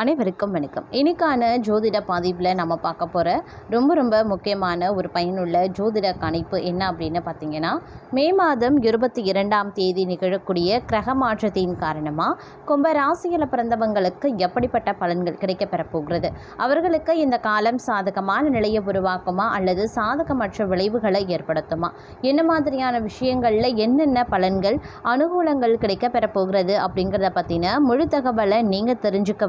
அனைவருக்கும் வணக்கம். இன்னைக்கான ஜோதிட பதிவில் நம்ம பார்க்க போகிற ரொம்ப ரொம்ப முக்கியமான ஒரு பயனுள்ள ஜோதிட கணிப்பு என்ன அப்படின்னு பார்த்தீங்கன்னா மே மாதம் இருபத்தி இரண்டாம் தேதி நிகழக்கூடிய கிரக மாற்றத்தின் காரணமாக கும்ப ராசியில் பிறந்தவங்களுக்கு எப்படிப்பட்ட பலன்கள் கிடைக்கப்பெற போகிறது? அவர்களுக்கு இந்த காலம் சாதகமான நிலையை உருவாக்குமா? அல்லது சாதகமற்ற விளைவுகளை ஏற்படுத்துமா? என்ன மாதிரியான விஷயங்களில் என்னென்ன பலன்கள் அனுகூலங்கள் கிடைக்கப்பெற போகிறது அப்படிங்கிறத பற்றின முழு தகவலை நீங்கள் தெரிஞ்சுக்க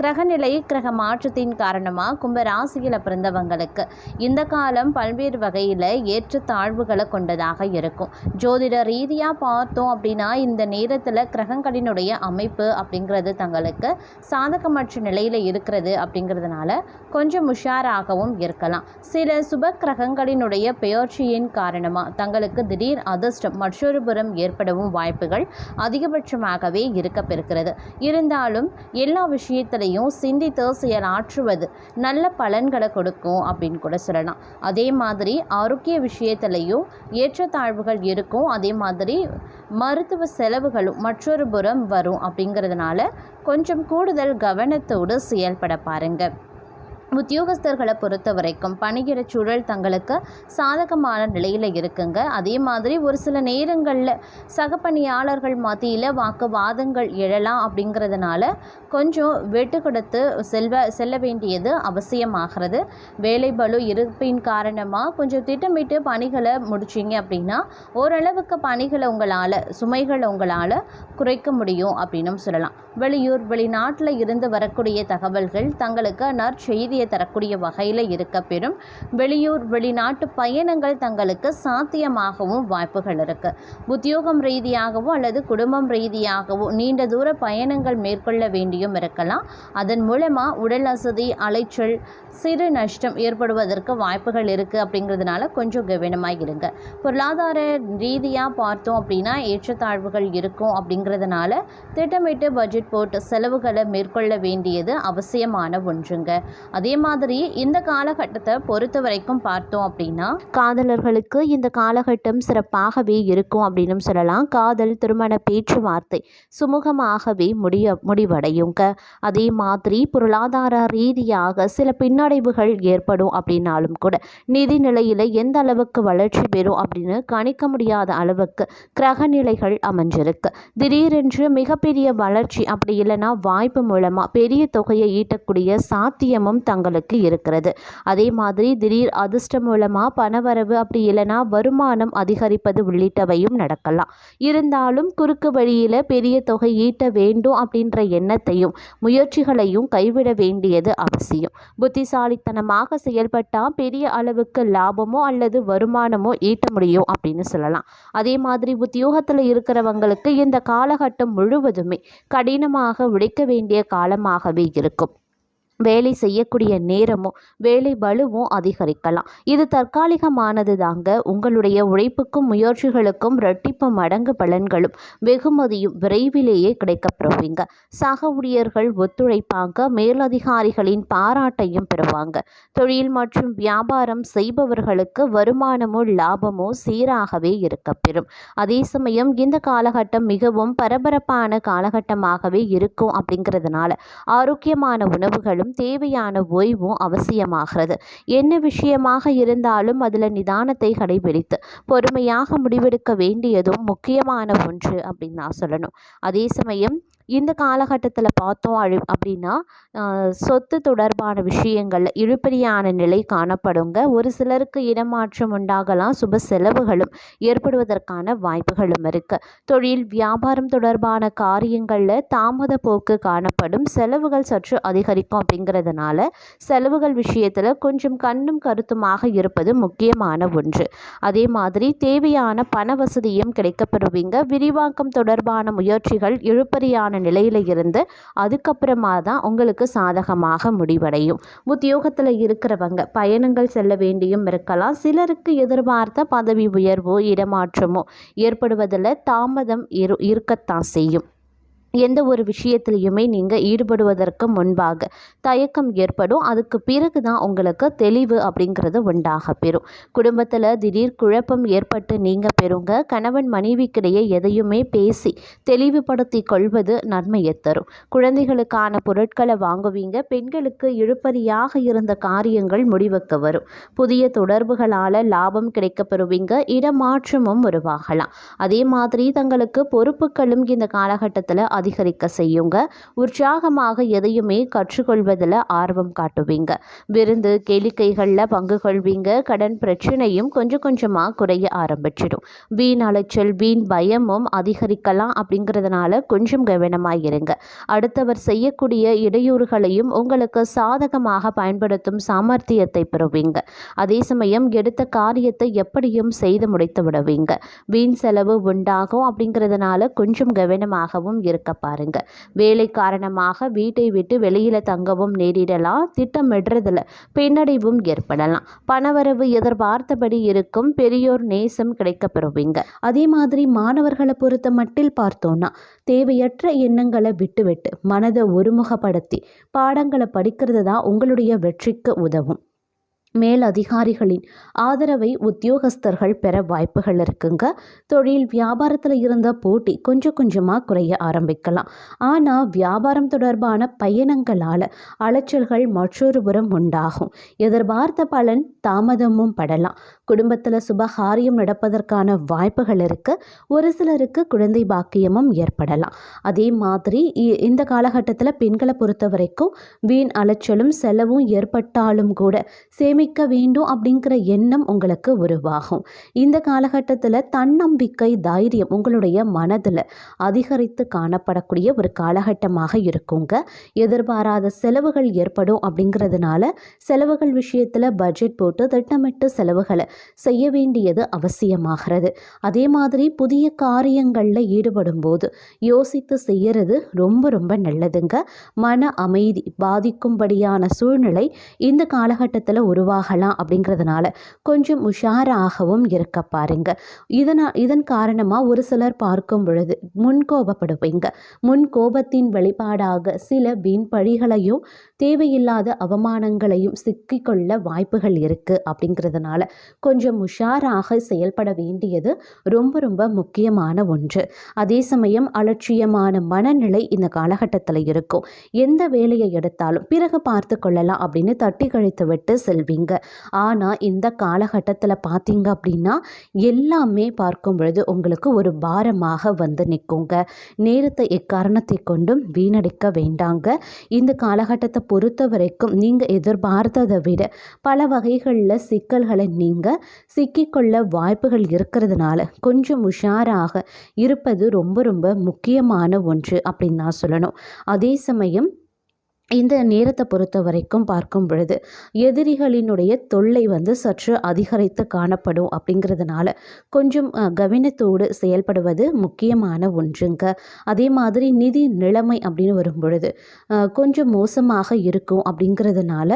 கிரகநிலை கிரக மாற்றத்தின் காரணமாக கும்பராசியில் பிறந்தவங்களுக்கு இந்த காலம் பல்வேறு வகையில் ஏற்றத்தாழ்வுகளை கொண்டதாக இருக்கும். ஜோதிட ரீதியாக பார்த்தோம் அப்படின்னா இந்த நேரத்தில் கிரகங்களினுடைய அமைப்பு அப்படிங்கிறது தங்களுக்கு சாதகமற்ற நிலையில் இருக்கிறது அப்படிங்கிறதுனால கொஞ்சம் உஷாராகவும் இருக்கலாம். சில சுப கிரகங்களினுடைய பெயர்ச்சியின் காரணமாக தங்களுக்கு திடீர் அதிர்ஷ்டம் மற்றொரு புறம் ஏற்படவும் வாய்ப்புகள் அதிகபட்சமாகவே இருக்கப்பெறுகிறது. இருந்தாலும் எல்லா விஷயத்திலையும் சிந்தித்து செயலாற்றுவது நல்ல பலன்களை கொடுக்கும் அப்படின்னு கூட சொல்லலாம். அதே மாதிரி ஆரோக்கிய விஷயத்திலையும் ஏற்றத்தாழ்வுகள் இருக்கும். அதே மாதிரி மருத்துவ செலவுகளும் மற்றொரு புறம் வரும் அப்படிங்கிறதுனால கொஞ்சம் கூடுதல் கவனத்தோடு செயல்பட பாருங்கள் உத்தியோகஸ்தர்களை பொறுத்த வரைக்கும் பணிகிற சூழல் தங்களுக்கு சாதகமான நிலையில் இருக்குங்க. அதே மாதிரி ஒரு சில நேரங்களில் சகப்பணியாளர்கள் மத்தியில் வாக்குவாதங்கள் எழலாம் அப்படிங்கிறதுனால கொஞ்சம் வெட்டு கொடுத்து செல்வ செல்ல வேண்டியது அவசியமாகிறது. வேலை பளு இருப்பின் காரணமாக கொஞ்சம் திட்டமிட்டு பணிகளை முடிச்சிங்க அப்படின்னா ஓரளவுக்கு பணிகளை உங்களால் சுமைகளை உங்களால் குறைக்க முடியும் அப்படின்னும் சொல்லலாம். வெளியூர் வெளிநாட்டில் இருந்து வரக்கூடிய தகவல்கள் தங்களுக்கு நற்செய்தியை தரக்கூடிய வகையில் இருக்க பெறும். வெளியூர் வெளிநாட்டு பயணங்கள் தங்களுக்கு சாத்தியமாகவும் வாய்ப்புகள் இருக்குது உத்தியோகம் ரீதியாகவோ அல்லது குடும்பம் ரீதியாகவோ நீண்ட தூர பயணங்கள் மேற்கொள்ள வேண்டியும் இருக்கலாம். அதன் மூலமாக உடல் அசதி அலைச்சல் சிறு நஷ்டம் ஏற்படுவதற்கு வாய்ப்புகள் இருக்குது அப்படிங்கிறதுனால கொஞ்சம் கவனமாக இருங்க. பொருளாதார ரீதியாக பார்த்தோம் அப்படின்னா ஏற்றத்தாழ்வுகள் இருக்கும் அப்படிங்கிறதுனால திட்டமிட்டு பட்ஜெட் போட்டு செலவுகளை மேற்கொள்ள வேண்டியது அவசியமான ஒன்றுங்க. அதே மாதிரி இந்த காலகட்டத்தை பொறுத்த வரைக்கும் பார்த்தோம் அப்படின்னா காதலர்களுக்கு இந்த காலகட்டம் சிறப்பாகவே இருக்கும் அப்படின்னு சொல்லலாம். காதல் திருமண பேச்சுவார்த்தை சுமூகமாகவே முடிய முடிவடையுங்க அதே மாதிரி பொருளாதார ரீதியாக சில பின்னடைவுகள் ஏற்படும் அப்படின்னாலும் கூட நிதி நிலையில் எந்த அளவுக்கு வளர்ச்சி பெறும் அப்படின்னு கணிக்க முடியாத அளவுக்கு கிரகநிலைகள் அமைஞ்சிருக்கு. திடீரென்று மிகப்பெரிய வளர்ச்சி அப்படி இல்லைன்னா வாய்ப்பு மூலமாக பெரிய தொகையை ஈட்டக்கூடிய சாத்தியமும் தங்களுக்கு இருக்கிறது. அதே மாதிரி திடீர் அதிர்ஷ்டம் மூலமாக பணவரவு அப்படி இல்லைன்னா வருமானம் அதிகரிப்பது உள்ளிட்டவையும் நடக்கலாம். இருந்தாலும் குறுக்கு வழியில் பெரிய தொகை ஈட்ட வேண்டும் அப்படின்ற எண்ணத்தையும் முயற்சிகளையும் கைவிட வேண்டியது அவசியம். புத்திசாலித்தனமாக செயல்பட்டால் பெரிய அளவுக்கு லாபமோ அல்லது வருமானமோ ஈட்ட முடியும் அப்படின்னு சொல்லலாம். அதே மாதிரி உத்தியோகத்தில் இருக்கிறவங்களுக்கு இந்த காலகட்டம் முழுவதுமே கடினமாக உழைக்க வேண்டிய காலமாகவே இருக்கும். வேலை செய்யக்கூடிய நேரமும் வேலை வலுவும் அதிகரிக்கலாம். இது தற்காலிகமானது தாங்க உங்களுடைய உழைப்புக்கும் முயற்சிகளுக்கும் இரட்டிப்பு மடங்கு பலன்களும் வெகுமதியும் விரைவிலேயே கிடைக்கப்பெறுவீங்க. சக ஊழியர்கள் ஒத்துழைப்பாங்க. மேலதிகாரிகளின் பாராட்டையும் பெறுவாங்க. தொழில் மற்றும் வியாபாரம் செய்பவர்களுக்கு வருமானமோ லாபமோ சீராகவே இருக்கப்பெறும். அதே சமயம் இந்த காலகட்டம் மிகவும் பரபரப்பான காலகட்டமாகவே இருக்கும் அப்படிங்கிறதுனால ஆரோக்கியமான உணவுகளும் தேவையான ஓய்வும் அவசியமாகிறது. என்ன விஷயமாக இருந்தாலும் அதில் நிதானத்தை கடைபிடித்து பொறுமையாக முடிவெடுக்க வேண்டியதும் முக்கியமான ஒன்று அப்படின்னு நான் சொல்லணும். அதே சமயம் இந்த காலகட்டத்தில் பார்த்தோம் அழி அப்படின்னா சொத்து தொடர்பான விஷயங்களில் இழுபறியான நிலை காணப்படுங்க. ஒரு சிலருக்கு இடமாற்றம் உண்டாகலாம் சுப செலவுகளும் ஏற்படுவதற்கான வாய்ப்புகளும் இருக்குது தொழில் வியாபாரம் தொடர்பான காரியங்களில் தாமத போக்கு காணப்படும். செலவுகள் சற்று அதிகரிக்கும் அப்படிங்கிறதுனால செலவுகள் விஷயத்தில் கொஞ்சம் கண்ணும் கருத்துமாக இருப்பது முக்கியமான ஒன்று. அதே மாதிரி தேவையான பண வசதியும் கிடைக்கப்பெறுவீங்க விரிவாக்கம் தொடர்பான முயற்சிகள் இழுபறியான நிலையில் இருந்து அதுக்கப்புறமா தான் உங்களுக்கு சாதகமாக முடிவடையும். உத்தியோகத்தில் இருக்கிறவங்க பயணங்கள் செல்ல வேண்டியும் இருக்கலாம். சிலருக்கு எதிர்பார்த்த பதவி உயர்வோ இடமாற்றமோ ஏற்படுவதில் தாமதம் இரு இருக்கத்தான் செய்யும். எந்த ஒரு விஷயத்துலையுமே நீங்கள் ஈடுபடுவதற்கு முன்பாக தயக்கம் ஏற்படும். அதுக்கு பிறகு தான் உங்களுக்கு தெளிவு அப்படிங்கிறது உண்டாக பெறும். குடும்பத்தில் திடீர் குழப்பம் ஏற்பட்டு நீங்கள் பெறுங்க. கணவன் மனைவிக்கிடையே எதையுமே பேசி தெளிவுபடுத்தி கொள்வது நன்மையை தரும். குழந்தைகளுக்கான பொருட்களை வாங்குவீங்க. பெண்களுக்கு இழுப்பறியாக இருந்த காரியங்கள் முடிவுக்கு வரும். புதிய தொடர்புகளால் லாபம் கிடைக்க பெறுவீங்க. இடமாற்றமும் உருவாகலாம். அதே மாதிரி தங்களுக்கு பொறுப்புகளும் இந்த காலகட்டத்தில் அதிகரிக்க செய்யுங்க. உற்சாகமாக எதையுமே கற்றுக்கொள்வதில் ஆர்வம் காட்டுவீங்க. விருந்து கேளிக்கைகளில் பங்கு கொள்வீங்க. கடன் பிரச்சனையும் கொஞ்சம் கொஞ்சமாக குறைய ஆரம்பிச்சிடும். வீண் அலைச்சல் வீண் பயமும் அதிகரிக்கலாம் அப்படிங்கிறதுனால கொஞ்சம் கவனமாக இருங்க. அடுத்தவர் செய்யக்கூடிய இடையூறுகளையும் உங்களுக்கு சாதகமாக பயன்படுத்தும் சாமர்த்தியத்தை பெறுவீங்க. அதே சமயம் எடுத்த காரியத்தை எப்படியும் செய்து முடித்து விடுவீங்க. வீண் செலவு உண்டாகும் அப்படிங்கிறதுனால கொஞ்சம் கவனமாகவும் இருக்க பாருங்க. வேலை காரணமாக வீட்டை விட்டு வெளியில் தங்கவும் நேரிடலாம் திட்டமிடுறதுல பின்னடைவும் ஏற்படலாம். பணவரவு எதிர்பார்த்தபடி இருக்கும் பெரியோர் நேசம் கிடைக்கப்பெறுவீங்க. அதே மாதிரி மாணவர்களை பொறுத்த மட்டில் பார்த்தோன்னா தேவையற்ற எண்ணங்களை விட்டுவிட்டு மனதை ஒருமுகப்படுத்தி பாடங்களை படிக்கிறது தான் உங்களுடைய வெற்றிக்கு உதவும். மேல் அதிகாரிகளின் ஆதரவை உத்தியோகஸ்தர்கள் பெற வாய்ப்புகள் இருக்குங்க. தொழில் வியாபாரத்தில் இருந்த போட்டி கொஞ்சம் கொஞ்சமாக குறைய ஆரம்பிக்கலாம். ஆனால் வியாபாரம் தொடர்பான பயணங்களால் அலைச்சல்கள் மற்றொரு புறம் உண்டாகும். எதிர்பார்த்த பலன் தாமதமும் படலாம். குடும்பத்தில் சுபகாரியம் நடப்பதற்கான வாய்ப்புகள் இருக்குது ஒரு சிலருக்கு குழந்தை பாக்கியமும் ஏற்படலாம். அதே மாதிரி இ- இந்த காலகட்டத்தில் பெண்களை பொறுத்த வரைக்கும் வீண் அலைச்சலும் செலவும் ஏற்பட்டாலும் கூட சேமிக்க வேண்டும் அப்படிங்கிற எண்ணம் உங்களுக்கு உருவாகும். இந்த காலகட்டத்தில் தன்னம்பிக்கை தைரியம் உங்களுடைய மனதில் அதிகரித்து காணப்படக்கூடிய ஒரு காலகட்டமாக இருக்குங்க. எதிர்பாராத செலவுகள் ஏற்படும் அப்படிங்கிறதுனால செலவுகள் விஷயத்தில் பட்ஜெட் போட்டு திட்டமிட்டு செலவுகளை செய்ய வேண்டியது அவசியமாகிறது. அதே மாதிரி புதிய காரியங்களில் ஈடுபடும் போது யோசித்து செய்யறது ரொம்ப ரொம்ப நல்லதுங்க. மன அமைதி பாதிக்கும்படியான சூழ்நிலை இந்த காலகட்டத்தில் உருவாகலாம் அப்படிங்கிறதுனால கொஞ்சம் உஷாராகவும் இருக்க பாருங்க. இதனால் இதன் காரணமாக ஒரு சிலர் பார்க்கும் பொழுது முன்கோபப்படுவீங்க முன் கோபத்தின் வெளிப்பாடாக சில வீண் பழிகளையும் தேவையில்லாத அவமானங்களையும் சிக்கிக்கொள்ள வாய்ப்புகள் இருக்குது அப்படிங்கிறதுனால கொஞ்சம் உஷாராக செயல்பட வேண்டியது ரொம்ப ரொம்ப முக்கியமான ஒன்று. அதே சமயம் அலட்சியமான மனநிலை இந்த காலகட்டத்தில் இருக்கும். எந்த வேலையை எடுத்தாலும் பிறகு பார்த்து கொள்ளலாம் அப்படின்னு தட்டி கழித்து விட்டு செல்வீங்க. ஆனால் இந்த காலகட்டத்தில் பார்த்தீங்க அப்படின்னா எல்லாமே பார்க்கும் பொழுது உங்களுக்கு ஒரு பாரமாக வந்து நிற்குங்க நேரத்தை எக்காரணத்தை கொண்டும் வீணடிக்க வேண்டாங்க. இந்த காலகட்டத்தை பொறுத்த வரைக்கும் நீங்கள் எதிர்பார்த்ததை விட பல வகைகளில் சிக்கல்களை நீங்கள் சிக்கிக்கொள்ள வாய்ப்புகள் இருக்கிறதுனால கொஞ்சம் உஷாராக இருப்பது ரொம்ப ரொம்ப முக்கியமான ஒன்று அப்படின்னு நான் சொல்லணும். அதே சமயம் இந்த நேரத்தை பொறுத்த வரைக்கும் பார்க்கும் பொழுது எதிரிகளினுடைய தொல்லை வந்து சற்று அதிகரித்து காணப்படும் அப்படிங்கிறதுனால கொஞ்சம் கவனத்தோடு செயல்படுவது முக்கியமான ஒன்றுங்க. அதே மாதிரி நிதி நிலைமை அப்படின்னு வரும் பொழுது கொஞ்சம் மோசமாக இருக்கும் அப்படிங்கிறதுனால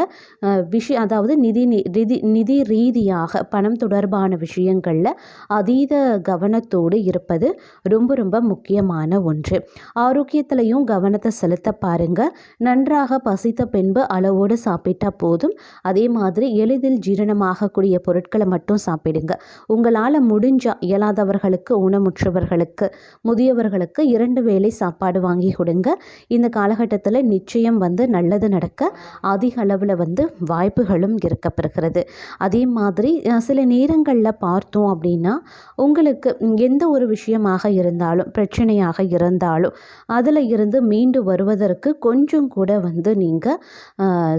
விஷய அதாவது நிதி நி- நிதி நிதி ரீதியாக பணம் தொடர்பான விஷயங்களில் அதீத கவனத்தோடு இருப்பது ரொம்ப ரொம்ப முக்கியமான ஒன்று. ஆரோக்கியத்திலையும் கவனத்தை செலுத்த பாருங்க. நன்றாக பசித்த பின்பு அளவோடு சாப்பிட்டா போதும். அதே மாதிரி எளிதில் ஜீரணமாகக்கூடிய பொருட்களை மட்டும் சாப்பிடுங்க. உங்களால் முடிஞ்சால் இயலாதவர்களுக்கு ஊனமுற்றவர்களுக்கு முதியவர்களுக்கு இரண்டு வேளை சாப்பாடு வாங்கி கொடுங்க. இந்த காலகட்டத்தில் நிச்சயம் வந்து நல்லது நடக்க அதிக அளவில் வந்து வாய்ப்புகளும் இருக்கப்பெறுகிறது. அதே மாதிரி சில நேரங்களில் பார்த்தோம் அப்படின்னா உங்களுக்கு எந்த ஒரு விஷயமாக இருந்தாலும் பிரச்சனையாக இருந்தாலும் அதில் இருந்து மீண்டு வருவதற்கு கொஞ்சம் கூட வந்து வந்து நீங்கள்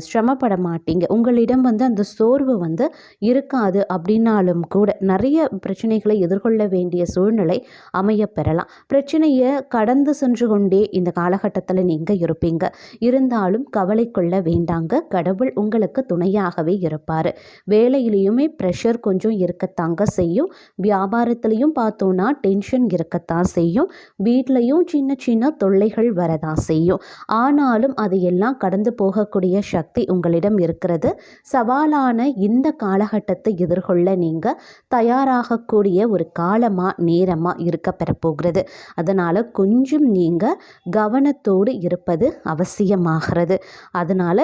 சிரமப்பட மாட்டீங்க. உங்களிடம் வந்து அந்த சோர்வு வந்து இருக்காது அப்படின்னாலும் கூட நிறைய பிரச்சனைகளை எதிர்கொள்ள வேண்டிய சூழ்நிலை அமைய பெறலாம். பிரச்சனையை கடந்து சென்று கொண்டே இந்த காலகட்டத்தில் நீங்கள் இருப்பீங்க. இருந்தாலும் கவலை கொள்ள வேண்டாங்க. கடவுள் உங்களுக்கு துணையாகவே இருப்பார். வேலையிலையுமே ப்ரெஷர் கொஞ்சம் இருக்கத்தாங்க செய்யும். வியாபாரத்துலேயும் பார்த்தோன்னா டென்ஷன் இருக்கத்தான் செய்யும். வீட்லேயும் சின்ன சின்ன தொல்லைகள் வரதான் செய்யும். ஆனாலும் அதையெல்லாம் எல்லாம் கடந்து போகக்கூடிய சக்தி உங்களிடம் இருக்கிறது. சவாலான இந்த காலகட்டத்தை எதிர்கொள்ள நீங்கள் தயாராகக்கூடிய ஒரு காலமாக நேரமாக இருக்க பெறப்போகிறது. அதனால் கொஞ்சம் நீங்கள் கவனத்தோடு இருப்பது அவசியமாகிறது. அதனால்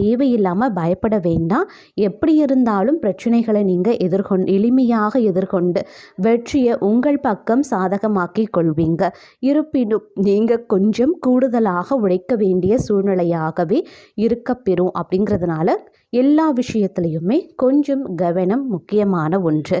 தேவையில்லாமல் பயப்பட வேண்டாம். எப்படி இருந்தாலும் பிரச்சனைகளை நீங்கள் எதிர்கொண்டு எளிமையாக எதிர்கொண்டு வெற்றியை உங்கள் பக்கம் சாதகமாக்கி கொள்வீங்க. இருப்பினும் நீங்கள் கொஞ்சம் கூடுதலாக உழைக்க வேண்டிய சூழ்நிலையாகவே இருக்கப்பெறும் அப்படிங்கிறதுனால எல்லா விஷயத்துலையுமே கொஞ்சம் கவனம் முக்கியமான ஒன்று.